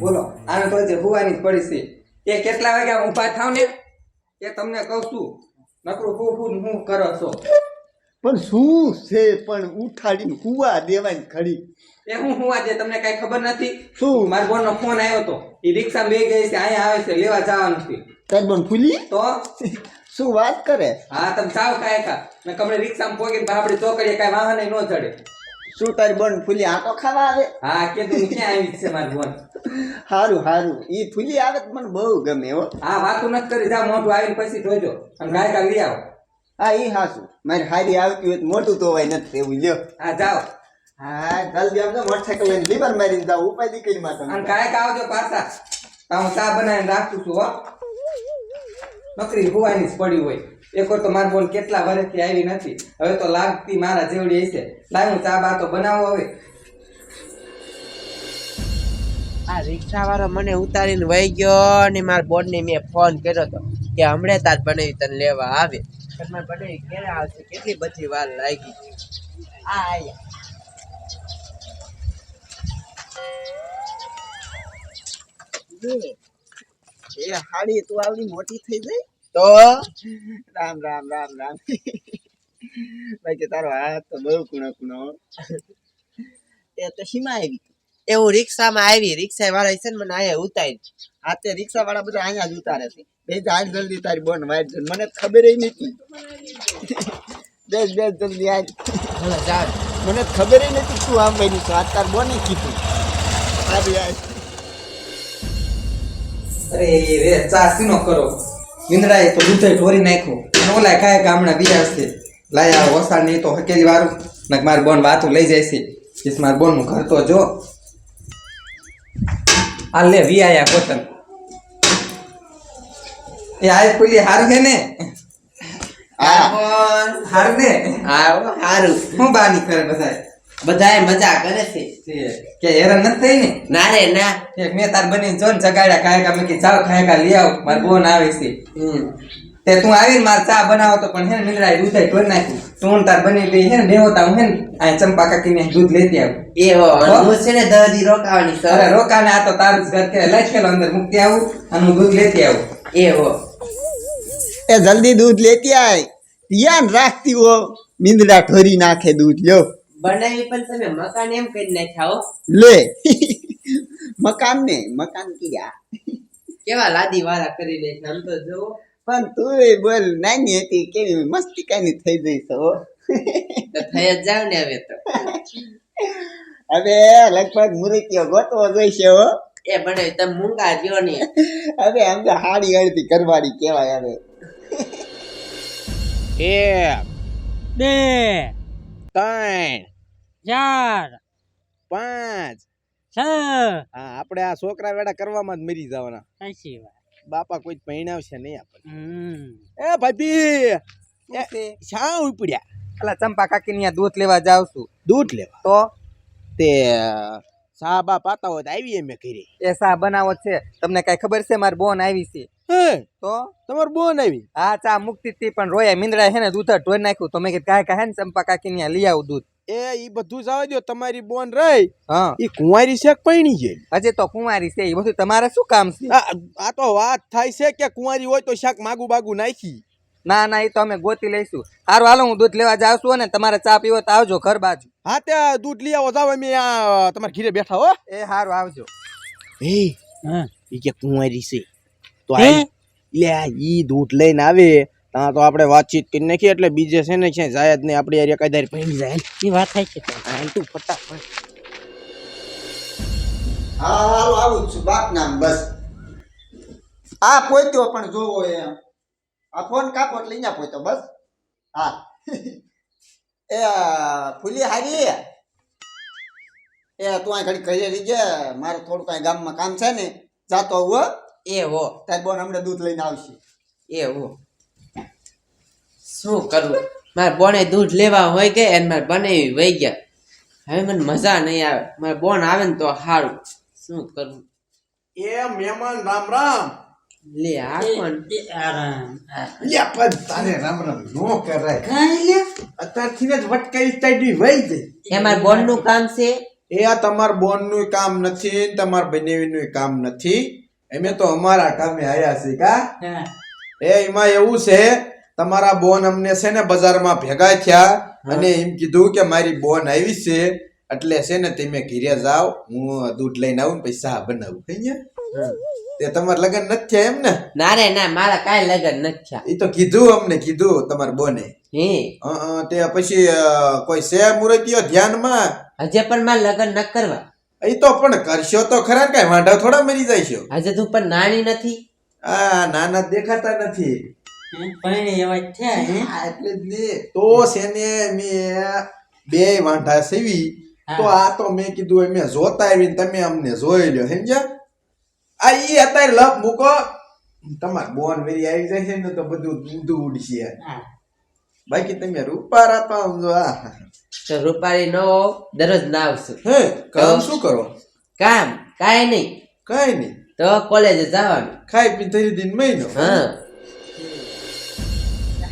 બોલો આને તો હજી હુવાની જ પડી છે. એ કેટલા વાગ્યા ઊભા થાવ ને? એ તમને કહું છું નકરું હું હું હું કરો છો? પણ શું છે પણ ઉઠાડીને હુવા દેવાની ખડી એ હું હુવા આજે તમને કઈ ખબર નથી? શું? મારા બોન નો ફોન આવ્યો તો. એ રિક્ષા બે ગઈ છે અહીંયા આવે છે લેવા જવાનું છે. તાર બોન ફૂલી તો? શું વાત કરે? હા તમે સાવ કાંઈ ખા ને કમરે રિક્ષામાં પોગીને આપણે ચોકડીએ કાંઈ વાહન ન ચડે. શું તારી બોન ફૂલી આટો ખાવા આવે. હા કીધું ક્યાં આવી છે મારી બોન હારું હારું. ઈ ફૂલી આવે તો મને બહુ ગમે હો. હા વાતું નથી કરી. જા મોટું આવીને પછી જોજો અને ગાય કા લઈ આવો. હા ઈ હાસું મારી હારી આવતી હોય તો મોટું તો હોય નથી એવું લ્યો. હા જાઓ. હા જલ્દી આવજો મોટરસાઇકલ લઈને લીવર મારીને જાવ ઉપાય દીકરી માં અને તમે કાંઈક આવજો પાછા. તો હું ચા બનાવીને રાખું છું હો. નકરી હુવાની જ પડી હોય. એક વાર તો માર બોન કેટલા વર્ષથી આવી નથી. હવે તો લાગતી મારા જેવડી હશે. લાય હું ચા બા તો બનાવો હવે. આ રિક્ષા વાળો મને ઉતારીને વહી ગયો ને મારા બોર્ડ ને મેં ફોન કર્યો હતો કે હમણે તાર બનાવી તને લેવા આવે. મારે બનાવી ક્યારે આવશે. કેટલી બધી વાર લાગી. આ આયા. એ હાડી તું આવડી મોટી થઈ ગઈ? તો રામ રામ રામ રામ. બાકી તારો હાથ તો બહુ કુણો કુણો એ તો સીમા આવી. એવું રિક્ષામાં આવી રિક્ષા વાળા છે ને, મને આયા ઉતારી આ રિક્ષા વાળા બધા અહીંયા જ ઉતારે છે. બે જાણ જલ્દી તારી બોન વાઈટ મને ખબર એ નથી. બેસ બેસ જલ્દી આજ ભલે, જા. મને ખબર એ નથી શું આમ બન્યું છે. આજ તાર બોને કીધું. આવી આજ અરે રે, ચા શું કરો? નિંદડાએ તો દૂધે ઢોરી નાખ્યું. અને ઓલા કાંઈ ગામડા બીજા લાયા આ વસાડ નહીં તો હકેલી વાળું ને મારી બોન વાતું લઈ જાય છે. ઈસ બોન બોનનું ઘર તો જો. આ લે વી આયા કોતન એ આય પેલી હાર છે ને? હાર ને? હારું. હું બાની કરે બધાય? બધાય મજા કરે છે. કે હેરાન નથી થઈ ને? ના રે ના. એક મેં તાર બની જોન જગાડ્યા કાય કા મેં કે જાઓ ખાય કા લઈ આવ માર બોન આવે છે. તે તું આવીને મારે ચા બનાવો તો પણ હે ને મિલરાય દૂધ કોઈ નાખ્યું તું તાર બની બે હે ને દેવતા હું હે ને આ ચંપા કાકીને દૂધ લેતી આવું. એવો હો? હું? છે ને દહદી રોકાવાની અરે સર રોકાને આ તો તારું જ ઘર કે લઈ અંદર મૂકતી આવું અને હું દૂધ લેતી આવું. એવો એ જલ્દી દૂધ લેતી આય. ધ્યાન રાખતી હો. મીંદડા ઠોરી નાખે દૂધ લ્યો. બનાવી પણ તમે મકાન એમ કરી નાખ્યા હો. લે. મકાન ને મકાન કીયા કેવા લાદી વાળા કરી લે આમ તો જો પણ તું બોલ નાની હતી કેવી મસ્તી કાની થઈ જઈ તો થઈ જ જાવ ને હવે તો. હવે લગભગ મુરતીઓ ગોતવો જોઈશે હો. એ બનાવી તમે મૂંગા જો ને. હવે આમ તો હાડી અડધી કરવાની કહેવાય હવે. એક બે ત્રણ. ચાર પાંચ. છ. હા આપણે આ છોકરા વેડા કરવામાં જ મરી જવાના. સાચી વાત બાપા કોઈ પહેણાવશે નહીં આપણને. એ ભાભી એ શા ઉપડ્યા? અલા ચંપા કાકી ની દૂધ લેવા જાવ છું. દૂધ લેવા? તો? તે સા બા પાતા હોય તો આવી એમ કરી એ સા બનાવો છે. તમને કઈ ખબર છે મારી બોન આવી છે? તો? તમાર બોન આવી? હા ચા મુક્તિ પણ રોયા મીંદડા હે ને દૂધ ઢોઈ નાખ્યું. તો મેં કીધું કાંઈ કાંઈ ને ચંપા કાકી ની લઈ આવું દૂધ. એ ઈ બધું જવા દો તમારી બોન રહી હા. ઈ કુંવારી શેક પૈણી છે અજે તો કુંવારી છે એ બધું તમારે શું કામ છે? આ આ તો વાત થાય છે કે કુંવારી હોય તો શાક માગુ બાગુ નાખી. ના ના એ તો અમે ગોતી લઈશું. સારું હાલો હું દૂધ લેવા જાઉં છું ને તમારે ચા પીવો તો આવજો ઘર બાજુ. હા તે દૂધ લઈ આવો જાવ અમે તમારે તમારા ઘીરે બેઠા હો. એ સારું આવજો. એ હા. ઈ કે કુંવારી છે. તો હે? આ લે આ ઈ દૂધ લઈને આવે. ત્યાં તો આપણે વાતચીત કરી નાખીએ એટલે બીજે છે ને ક્યાંય જાય જ નહીં. આપણી એરિયા એકાદાર પૈણી જાય. એ વાત થાય છે. તું ફટાફટ. હા હાલો આવું જ છું. બાપ નામ બસ. આ પોઈતો પણ જોવો એમ. આ ફોન કાપો એટલે અહીંયા પોઈતો બસ. હા. એ ફૂલી હારી એ. તું આ ઘડી ઘરે રહીજે મારે થોડું કાંઈ ગામમાં કામ છે ને. જાતો હો. એવો તારી બોન હમણાં દૂધ લઈને આવશે. એવો શું કરવું મારે બોને દૂધ લેવા હોય ગયા અને મારે બનાવી વહી ગયા. હવે મને મજા નહીં આવે. મારે બોન આવે ને તો સારું શું કરવું એ મહેમાન રામ રામ. લે આ કોણ? આરામ લે પણ તારે રામ રામ નો કરાય. કાંઈ લે? અત્યારથી જ વટકાઈ તાડી વઈ જઈ એ મારે બોનનું કામ છે? એ આ તમાર બોનનું કામ નથી તમાર બનેવીનું કામ નથી. અમે તો અમારા કામે આયા છે કા? એ એમાં એવું છે તમારા બોન અમને છે ને બજારમાં ભેગા થયા અને એમ કીધું કે મારી બોન આવી છે એટલે છે ને તમે ઘીરે જાઓ હું દૂધ લઈને આવું પછી ચા બનાવું. થઈ તે તમારે લગન નથી થયા એમ ને? ના રે ના મારા કાંઈ લગન નથી થયા. એ તો કીધું અમને કીધું તમારા બોને. તે પછી કોઈ છે મૂર્તિઓ ધ્યાનમાં? હજે પણ મારે લગન ન કરવા. એ તો પણ કરશો તો ખરા કઈ કાંઈ વાંઢા થોડા મરી જાય છે હજે તું પણ નાની નથી. આ નાના દેખાતા નથી. ને? તો છે ને. મેં બે વાંઢા સેવી. તો આ તો મેં કીધું અમે જોતા આવીને તમે અમને જોઈ લ્યો સમજ્યા? આ ઈ અત્યારે લપ મૂકો. તમાર બોન વેરી આવી જાય છે ને તો બધું ઊંધું ઉડશે. બાકી તમે રૂપારા તો આ તો નો દરરોજ નાવશું. હે કામ શું કરો? કામ કાઈ નહીં. કઈ નહીં. તો કોલેજે જવાનું. ખાઈ પી ધરી દિન મહિનો. હા.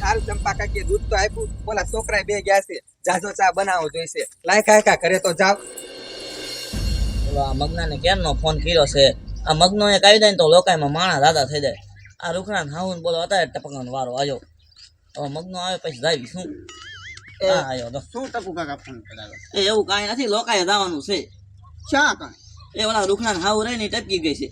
હાલ ચંપા કાકીએ દૂધ તો આપ્યું. ઓલા છોકરા બે ગયા છે. જાજો ચા બનાવો જોઈશે. લાય કાકા ઘરે તો જાવ ઓલો આ મગનાને ક્યારનો ફોન કર્યો છે? આ મગનો એક આવી જાય ને તો લોકાયમાં માણા દાદા થઈ જાય. આ રૂખડાને હાવું બોલો અત્યારે ટપકવાનો વારો આવ્યો. હવે મગનો આવે પછી જાવી શું? શું ટપુ કાકા ફોન કરાવે? એ એવું કાંઈ નથી લોકાએ જવાનું છે. શા કાંઈ? એ ઓલા રૂખડાને હાવું રહી ને ટપકી ગઈ છે.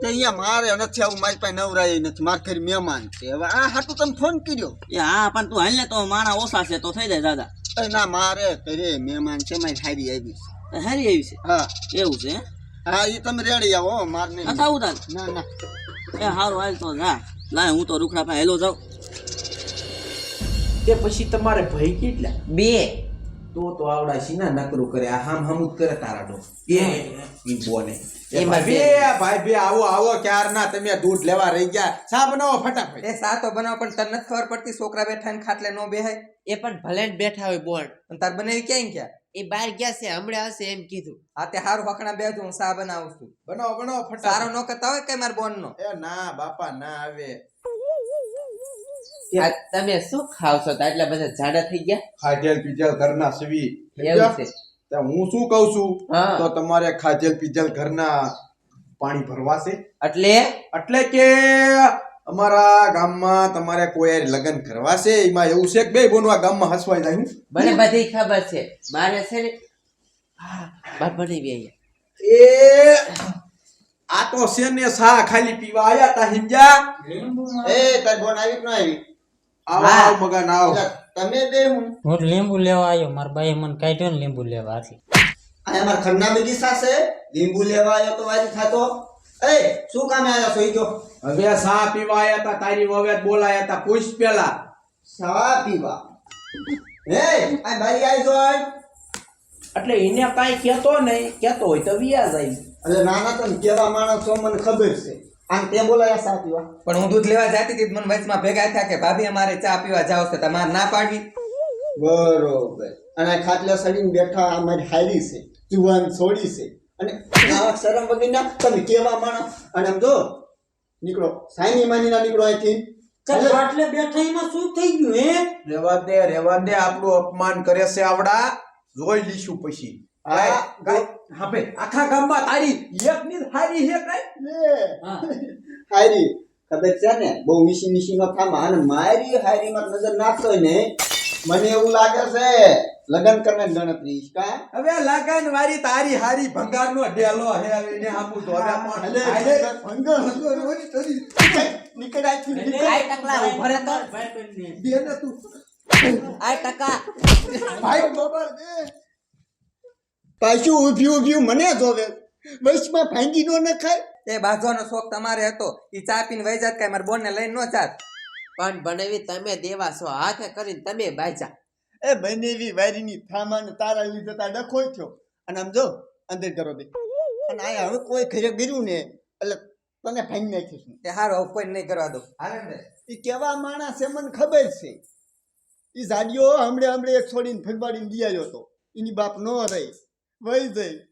તે અહીંયા મારે નથી આવું મારી પાસે નવરાય નથી મારે ઘરે મહેમાન છે. હવે આ હાટું તમે ફોન કર્યો. એ હા પણ તું હાલ ને તો માણા ઓછા છે તો થઈ જાય દાદા. ના મારે ઘરે મહેમાન છે મારી હારી આવી છે. હારી આવી છે? હા. એવું છે હે? હા એ તમે રેડી આવો મારે નહીં. નથી તાર? ના ના. એ સારું હાલ તો જા. લાય હું તો રૂખડા પાસે હેલો જાઉં. તે પછી તમારે ભય કેટલા? બે. તો તો આવડાશી ના નકરું કરે. આ હામ હમુદ કરે તારા ડો એ ઈ બોને એ એમાં ભાઈ બે ભાઈ બે આવો આવો ક્યાર ના તમે દૂધ લેવા રહી ગયા? સા બનાવો ફટાફટ. એ સા તો બનાવો પણ તને નથી ખબર પડતી છોકરા બેઠા ને ખાટલે નો બેહાય? એ પણ ભલે બેઠા હોય બોર્ડ અને તાર બનાવી ક્યાંય ગયા? એ બહાર ગયા છે હમણાં હશે એમ કીધું. આ તે હારું હકણા બે હું સા બનાવું છું. બનાવો બનાવો સારો નો કરતા હોય કે માર બોન નો એ ના બાપા ના આવે. તમે શું ખાવ છો? એટલે બધા જાડા થઈ ગયા? ખાજેલ પીજેલ ઘરના સવી હું શું કઉ છું? હા. તો તમારે ખાજેલ પીજેલ ઘરના પાણી ભરવાશે. એટલે? એટલે કે અમારા ગામમાં તમારે કોઈ લગ્ન કરવા છે એમાં એવું છે કે બે બોનવા ગામમાં હસવાઈ જાય મને બધી ખબર છે. મારે છે ને બાર બનાવી અહીંયા. એ આ તો છે ને સા ખાલી પીવા આયા તા હિંજા એ તારી બોન આવી કે ન આવી? આવો મગન આવો. તમે બે હું. હું લીંબુ લેવા આવ્યો મારા ભાઈ મને કાઢ્યો ને લીંબુ લેવા હાથી આ અમારા ખરના બગીચા છે. લીંબુ લેવા આવ્યો તો વારી થાતો. એ શું કામે આવ્યા છો? ગયો હવે સા પીવા આયા હતા તારી વવે બોલાયા હતા પૂછ પેલા. સા પીવા? હે આ મારી આઈ જોય. એટલે એને કાઈ કહેતો નહીં. કહેતો હોય તો વ્યાજ આવી એટલે નાના તો કેવા માણસ છો મને ખબર છે. આમ તે બોલાયા પીવા પણ હું દૂધ લેવા જતી હતી મને વચમાં ભેગા થયા કે ભાભી અમારે ચા પીવા જાવ છે તમારે ના પાડવી. બરોબર. અને આ ખાટલા સડીને બેઠા આ મારી હારી છે જુવાન છોડી છે. અને આવા શરમ વગરના તમે કેવા માણસ અને આમ જો નીકળો. સાઈની માની ના નીકળો અહીંથી. ચાલ આટલે બેઠા એમાં શું થઈ ગયું હે? રેવા દે રેવા દે આપણું અપમાન કરે છે આવડા. જોઈ લઈશું પછી. આખા ગામમાં તારી એક ની હારી હે કઈ? હારી. ખબર છે ને? બહુ મિશી મિશી નો અને મારી હારી માં નજર નાખતો ને મને એવું લાગે છે લગન કરવાની ગણતરી કા? હવે લગન વારી તારી હારી ભંગાર નો ડેલો હે હવે એને હામું તો હવે પણ હાલે. ભંગર, ભંગર, ઓરી તારી. ટકલા દે ને તું. આ ટકા. ભાઈ બબર દે. પાછું ઉભ્યું ઉભ્યું મને જોવે વચમાં ભાંગી નો ન ખાય એ બાજવાનો શોખ તમારે હતો. ઈ ચા પીને વહી જાત કઈ મારા બોનને લઈને નો જાત. પણ બનાવી તમે દેવા છો. હાથે કરીને તમે બાજા એ બનેવી વારીની થામાને તારા લીધે તા ડખો થયો. અને આમ જો અંદર કરો બે. અને આ હવે કોઈ ઘરે ગીર્યું ને એટલે તને ભાઈ નાખીશ. એ હારો હવે કોઈ નહીં કરવા દો. હાલે ને. ઈ કેવા માણસ એ મને ખબર છે. એ જાડીઓ હમણે હમણે એક છોડીને ફરવાડીને દિયાયો હતો. એની બાપ નો રહી. વહી જઈ